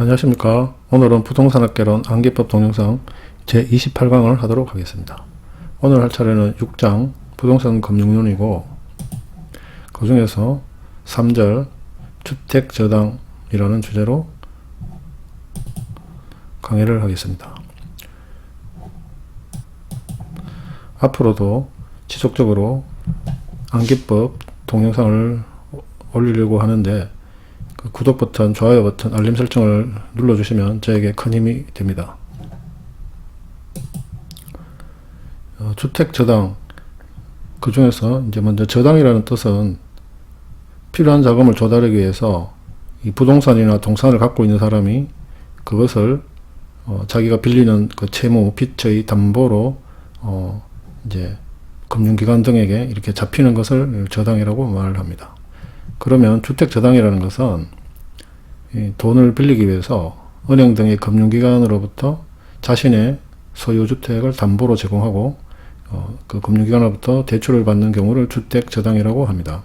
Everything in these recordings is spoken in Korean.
안녕하십니까. 오늘은 부동산학개론 안기법 동영상 제28강을 하도록 하겠습니다. 오늘 할 차례는 6장 부동산 금융론이고 그 중에서 3절 주택저당이라는 주제로 강의를 하겠습니다. 앞으로도 지속적으로 안기법 동영상을 올리려고 하는데 그 구독 버튼, 좋아요 버튼, 알림 설정을 눌러주시면 저에게 큰 힘이 됩니다. 어, 주택 저당 그 중에서 이제 먼저 저당이라는 뜻은 필요한 자금을 조달하기 위해서 이 부동산이나 동산을 갖고 있는 사람이 그것을 어, 자기가 빌리는 그 채무, 빚의 담보로 어, 이제 금융기관 등에게 이렇게 잡히는 것을 저당이라고 말을 합니다. 그러면 주택 저당이라는 것은 이 돈을 빌리기 위해서 은행 등의 금융기관으로부터 자신의 소유 주택을 담보로 제공하고 어, 그 금융기관으로부터 대출을 받는 경우를 주택 저당이라고 합니다.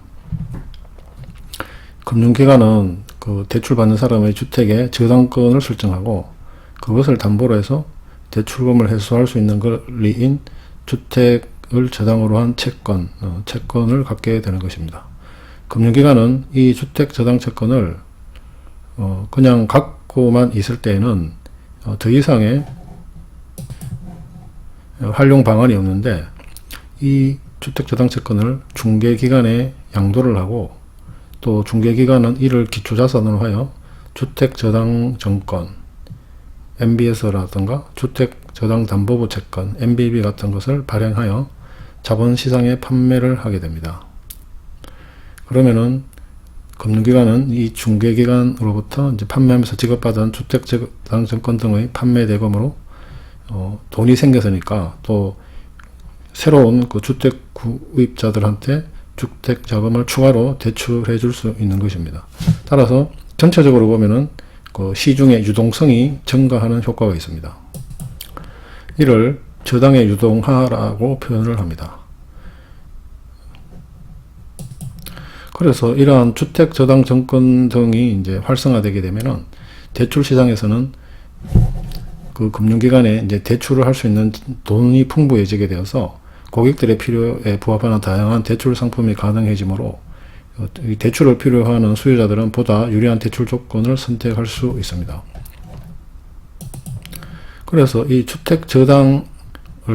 금융기관은 그 대출 받는 사람의 주택의 저당권을 설정하고 그것을 담보로 해서 대출금을 해소할 수 있는 권리인 주택을 저당으로 한 채권, 어, 채권을 갖게 되는 것입니다. 금융기관은 이 주택 저당 채권을 어, 그냥 갖고만 있을 때에는 어, 더 이상의 활용 방안이 없는데 이 주택 저당 채권을 중개기관에 양도를 하고 또 중개기관은 이를 기초자산으로 하여 주택 저당 정권 MBS라든가 주택 저당 담보부 채권 MBB 같은 것을 발행하여 자본시장에 판매를 하게 됩니다. 그러면은 금융기관은 이 중개기관으로부터 이제 판매하면서 지급받은 주택저당증권 등의 판매 대금으로 어, 돈이 생겼으니까 또 새로운 그 주택 구입자들한테 주택 자금을 추가로 대출해 줄 수 있는 것입니다. 따라서 전체적으로 보면은 그 시중의 유동성이 증가하는 효과가 있습니다. 이를 저당의 유동화라고 표현을 합니다. 그래서 이러한 주택 저당 정권 등이 이제 활성화되게 되면은 대출 시장에서는 그 금융기관에 이제 대출을 할 수 있는 돈이 풍부해지게 되어서 고객들의 필요에 부합하는 다양한 대출 상품이 가능해지므로 대출을 필요하는 수요자들은 보다 유리한 대출 조건을 선택할 수 있습니다. 그래서 이 주택 저당을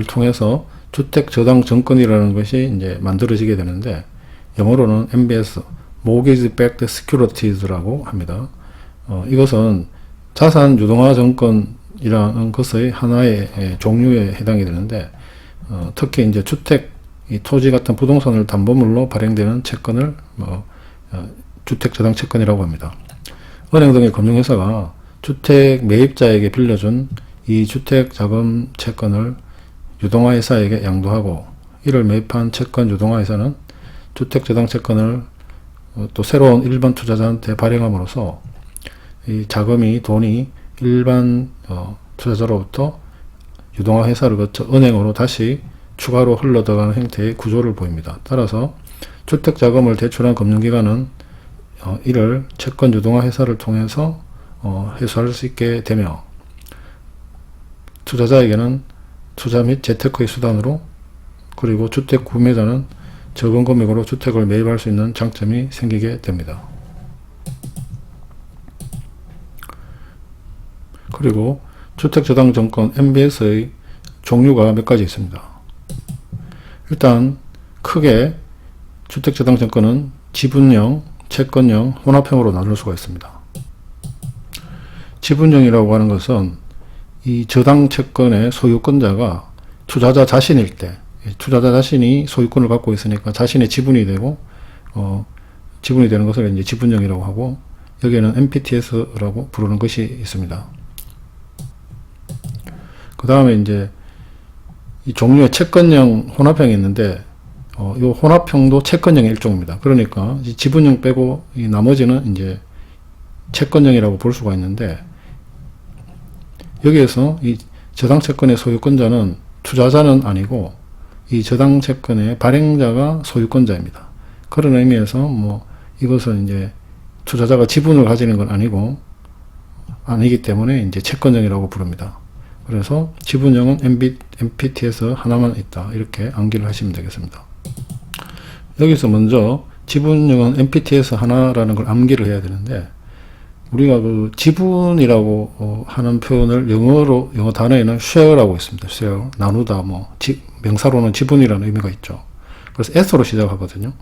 통해서 주택 저당 정권이라는 것이 이제 만들어지게 되는데 영어로는 MBS, Mortgage Backed Securities라고 합니다. 어, 이것은 자산 유동화 정권이라는 것의 하나의 예, 종류에 해당이 되는데 어, 특히 이제 주택, 이 토지 같은 부동산을 담보물로 발행되는 채권을 뭐 어, 주택 저당 채권이라고 합니다. 은행 등의 금융회사가 주택 매입자에게 빌려준 이 주택 자금 채권을 유동화 회사에게 양도하고 이를 매입한 채권 유동화 회사는 주택저당채권을 어, 또 새로운 일반 투자자한테 발행함으로써 이 자금이 돈이 일반 어, 투자자로부터 유동화 회사를 거쳐 은행으로 다시 추가로 흘러들어가는 형태의 구조를 보입니다. 따라서 주택 자금을 대출한 금융기관은 어, 이를 채권 유동화 회사를 통해서 어, 해소할 수 있게 되며 투자자에게는 투자 및 재테크의 수단으로 그리고 주택 구매자는 적은 금액으로 주택을 매입할 수 있는 장점이 생기게 됩니다. 그리고 주택저당정권 MBS의 종류가 몇 가지 있습니다. 일단 크게 주택저당정권은 지분형, 채권형, 혼합형으로 나눌 수가 있습니다. 지분형이라고 하는 것은 이 저당 채권의 소유권자가 투자자 자신일 때 투자자 자신이 소유권을 갖고 있으니까 자신의 지분이 되고 어, 지분이 되는 것을 이제 지분형이라고 하고 여기에는 MPTS라고 부르는 것이 있습니다. 그 다음에 이제 이 종류의 채권형, 혼합형이 있는데 어, 이 혼합형도 채권형의 일종입니다. 그러니까 지분형 빼고 이 나머지는 이제 채권형이라고 볼 수가 있는데 여기에서 이 저당 채권의 소유권자는 투자자는 아니고 이 저당 채권의 발행자가 소유권자입니다. 그런 의미에서 뭐 이것은 이제 투자자가 지분을 가지는 건 아니고 아니기 때문에 이제 채권형이라고 부릅니다. 그래서 지분형은 MPT에서 하나만 있다. 이렇게 암기를 하시면 되겠습니다. 여기서 먼저 지분형은 MPT에서 하나라는 걸 암기를 해야 되는데 우리가 그 지분이라고 어, 하는 표현을 영어로 영어 단어에는 share라고 있습니다. share 나누다 뭐 지, 명사로는 지분이라는 의미가 있죠. 그래서 S로 시작하거든요.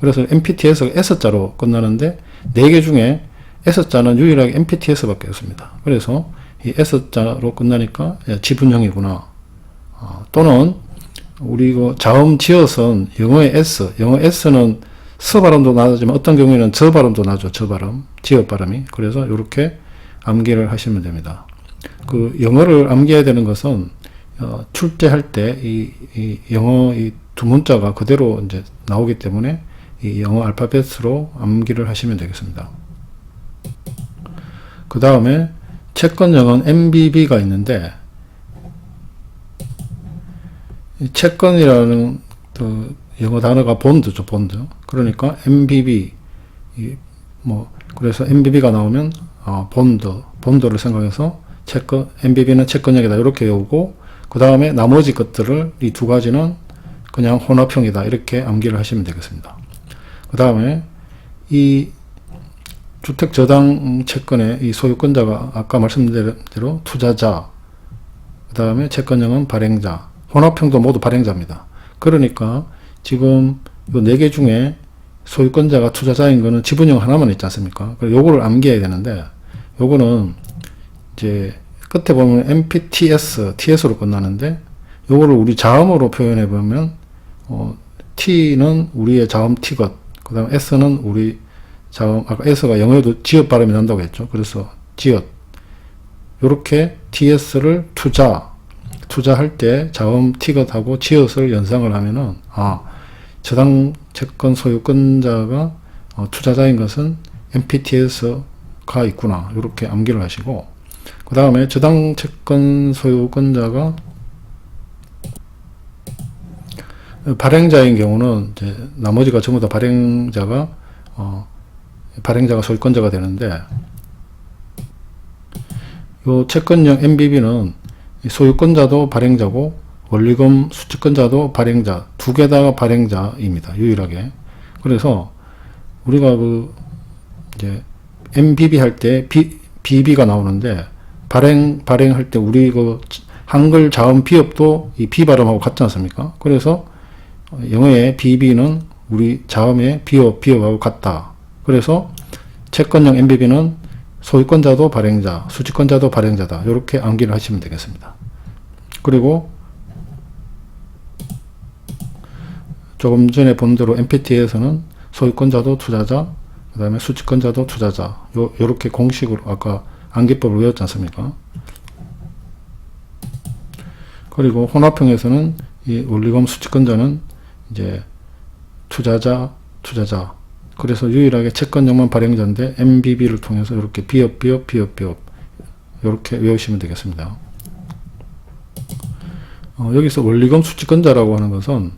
그래서 MPT에서 S자로 끝나는데 네 개 중에 S자는 유일하게 MPT에서밖에 없습니다. 그래서 이 S자로 끝나니까 야, 지분형이구나. 어, 또는 우리 그 자음 지어선 영어의 S, 영어 S는 서 발음도 나지만 어떤 경우에는 저 발음도 나죠. 저 발음, 지어 발음이. 그래서 이렇게 암기를 하시면 됩니다. 그 영어를 암기해야 되는 것은 어, 출제할 때이 이 영어 이 두 문자가 그대로 이제 나오기 때문에 이 영어 알파벳으로 암기를 하시면 되겠습니다. 그 다음에 채권형은 MBB가 있는데 이 채권이라는 그 영어 단어가 본드죠, 본드. 그러니까 MBB 이뭐 그래서 MBB가 나오면 어, 본드, 본드를 생각해서 채권 MBB는 채권형이다 이렇게 외우고 그 다음에 나머지 것들을 이 두 가지는 그냥 혼합형이다 이렇게 암기를 하시면 되겠습니다. 그 다음에 이 주택 저당 채권의 이 소유권자가 아까 말씀드린 대로 투자자, 그 다음에 채권형은 발행자, 혼합형도 모두 발행자입니다. 그러니까 지금 이 네 개 중에 소유권자가 투자자인 거는 지분형 하나만 있지 않습니까? 요거를 암기해야 되는데, 요거는 이제 끝에 보면 MPTS, TS로 끝나는데, 요거를 우리 자음으로 표현해 보면, 어, T는 우리의 자음 T것, 그 다음에 S는 우리 자음, 아까 S가 영어에도 지읒 발음이 난다고 했죠. 그래서 지읒. 요렇게 TS를 투자, 투자할 때 자음 T것하고 지읒을 연상을 하면은, 아, 저당 채권 소유권자가 어, 투자자인 것은 MPT에서가 있구나. 이렇게 암기를 하시고, 그 다음에 저당 채권 소유권자가 발행자인 경우는 이제 나머지가 전부 다 발행자가 어, 발행자가 소유권자가 되는데 요 채권형 MBB는 소유권자도 발행자고 원리금 수취권자도 발행자 두 개다 발행자입니다. 유일하게. 그래서 우리가 그 이제 MBB 할 때 BB가 나오는데 발행 발행할 때 우리 그 한글 자음 비읍도 이 B 발음하고 같지 않습니까? 그래서 영어의 BB는 우리 자음의 비읍 비읍하고 같다. 그래서 채권형 MBB는 소유권자도 발행자, 수취권자도 발행자다. 이렇게 암기를 하시면 되겠습니다. 그리고 조금 전에 본 대로 MPT에서는 소유권자도 투자자, 그 다음에 수취권자도 투자자. 요, 요렇게 공식으로 아까 암기법을 외웠지 않습니까? 그리고 혼합형에서는 이 원리금 수취권자는 이제 투자자, 투자자. 그래서 유일하게 채권형만 발행자인데 MBB를 통해서 이렇게 비업, 비업, 비업, 비업. 이렇게 외우시면 되겠습니다. 어, 여기서 원리금 수취권자라고 하는 것은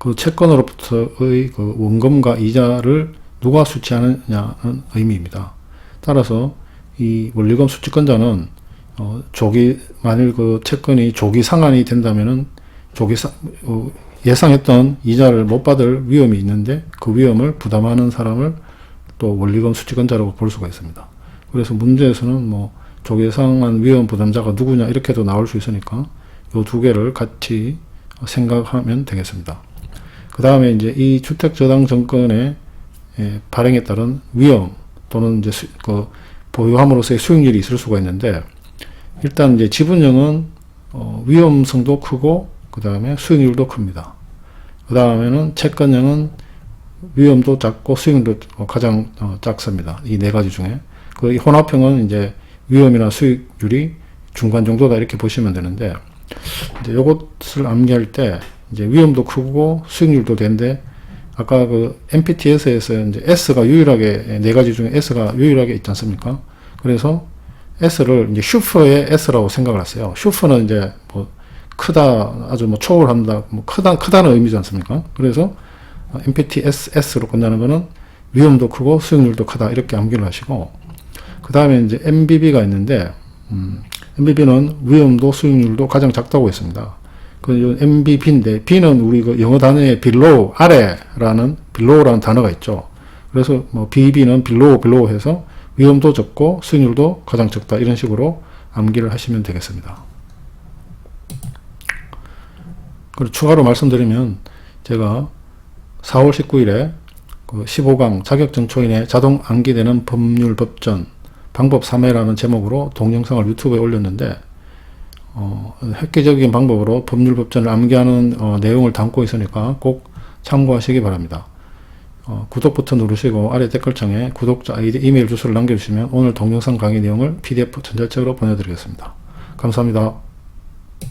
그 채권으로부터의 그 원금과 이자를 누가 수취하느냐는 의미입니다. 따라서 이 원리금 수취권자는 어, 조기 만일 그 채권이 조기 상환이 된다면은 조기 사, 어, 예상했던 이자를 못 받을 위험이 있는데 그 위험을 부담하는 사람을 또 원리금 수취권자라고 볼 수가 있습니다. 그래서 문제에서는 뭐 조기 예상한 위험 부담자가 누구냐 이렇게도 나올 수 있으니까 이 두 개를 같이 생각하면 되겠습니다. 그 다음에 이제 이 주택 저당 정권의 예, 발행에 따른 위험 또는 이제 수, 그 보유함으로서의 수익률이 있을 수가 있는데 일단 이제 지분형은 어, 위험성도 크고 그 다음에 수익률도 큽니다. 그 다음에는 채권형은 위험도 작고 수익률도 가장 어, 작습니다. 이 네 가지 중에 그 혼합형은 이제 위험이나 수익률이 중간 정도다 이렇게 보시면 되는데 이제 요것을 암기할 때 이제 위험도 크고 수익률도 된데 아까 그 MPTS에서 이제 S가 유일하게 네 가지 중에 S가 유일하게 있지 않습니까? 그래서 S를 이제 슈퍼의 S라고 생각을 했어요. 슈퍼는 이제 뭐 크다, 아주 뭐 초월한다, 뭐 크다, 크다는 의미지 않습니까? 그래서 MPTSS로 끝나는 거는 위험도 크고 수익률도 크다 이렇게 암기를 하시고 그그 다음에 이제 MBB가 있는데, 음, MBB는 위험도 수익률도 가장 작다고 했습니다. 그 MBB인데, B는 우리 그 영어 단어에 below, 아래라는, below라는 단어가 있죠. 그래서 뭐 BB는 below, below 해서 위험도 적고 수익률도 가장 적다. 이런 식으로 암기를 하시면 되겠습니다. 그리고 추가로 말씀드리면 제가 4월 19일에 그 15강 자격증 초인에 자동 암기되는 법률 법전 방법 3회라는 제목으로 동영상을 유튜브에 올렸는데 어, 획기적인 방법으로 법률 법전을 암기하는 어, 내용을 담고 있으니까 꼭 참고하시기 바랍니다. 어, 구독 버튼 누르시고 아래 댓글창에 구독자 아이디 이메일 주소를 남겨주시면 오늘 동영상 강의 내용을 PDF 전자책으로 보내드리겠습니다. 감사합니다.